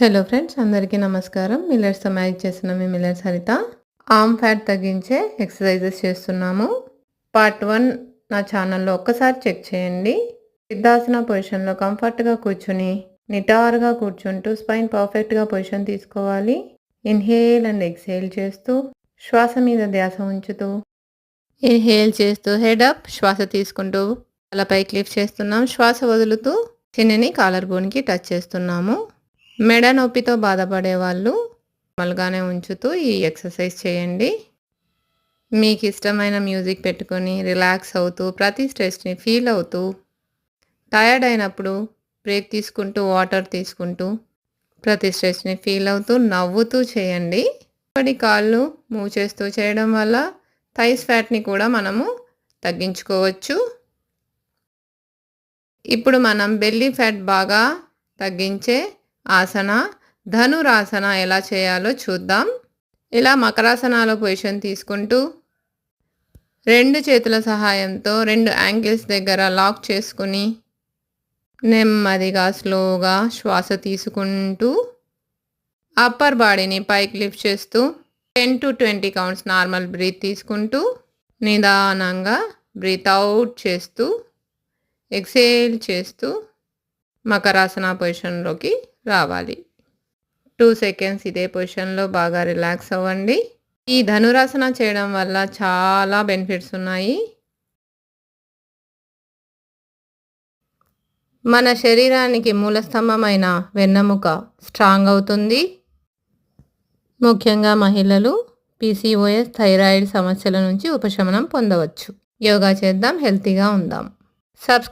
Hello friends అందరికీ నమస్కారం. మిల్లెట్స్తో మ్యాచ్ చేస్తున్న మీ మిల్లెట్స్ హరిత. ఆమ్ ఫ్యాట్ తగ్గించే ఎక్సర్సైజెస్ చేస్తున్నాము. పార్ట్ వన్ నా ఛానల్లో ఒక్కసారి చెక్ చేయండి. సిద్ధాసన పొజిషన్లో కంఫర్ట్గా కూర్చుని నిటారుగా కూర్చుంటూ స్పైన్ పర్ఫెక్ట్గా పొజిషన్ తీసుకోవాలి. ఇన్హేల్ అండ్ ఎక్సేల్ చేస్తూ శ్వాస మీద ధ్యాస ఉంచుతూ. ఇన్హేల్ చేస్తూ హెడ్ అప్ శ్వాస తీసుకుంటూ తలపై క్లిఫ్ చేస్తున్నాం. శ్వాస వదులుతూ చిన్నని కాలర్ బోన్కి టచ్ చేస్తున్నాము. మెడ నొప్పితో బాధపడే వాళ్ళు నార్మల్గానే ఉంచుతూ ఈ ఎక్సర్సైజ్ చేయండి. మీకు ఇష్టమైన మ్యూజిక్ పెట్టుకొని రిలాక్స్ అవుతూ ప్రతి స్ట్రెస్ని ఫీల్ అవుతూ టయర్డ్ అయినప్పుడు బ్రేక్ తీసుకుంటూ వాటర్ తీసుకుంటూ ప్రతి స్ట్రెస్ని ఫీల్ అవుతూ నవ్వుతూ చేయండి. ఇప్పటి కాళ్ళు మూవ్ చేస్తూ చేయడం వల్ల థైస్ ఫ్యాట్ని కూడా మనము తగ్గించుకోవచ్చు. ఇప్పుడు మనం బెల్లీ ఫ్యాట్ బాగా తగ్గించే ఆసన ధనురాసన ఎలా చేయాలో చూద్దాం. ఇలా మకరాసనాలో పొజిషన్ తీసుకుంటూ రెండు చేతుల సహాయంతో రెండు యాంగిల్స్ దగ్గర లాక్ చేసుకుని నెమ్మదిగా స్లోగా శ్వాస తీసుకుంటూ అప్పర్ బాడీని పైకి లిఫ్ట్ చేస్తూ ten to twenty counts normal breath తీసుకుంటూ నిదానంగా బ్రీత్ అవుట్ చేస్తూ ఎక్సేల్ చేస్తూ మకరాసన పొజిషన్లోకి రావాలి. టూ సెకండ్స్ ఇదే పొజిషన్లో బాగా రిలాక్స్ అవ్వండి. ఈ ధనురాసన చేయడం వల్ల చాలా బెనిఫిట్స్ ఉన్నాయి. మన శరీరానికి మూలస్తంభమైన వెన్నెముక స్ట్రాంగ్ అవుతుంది. ముఖ్యంగా మహిళలు పీసీఓఎస్ థైరాయిడ్ సమస్యల నుంచి ఉపశమనం పొందవచ్చు. యోగా చేద్దాం హెల్తీగా ఉందాం. సబ్స్క్రైబ్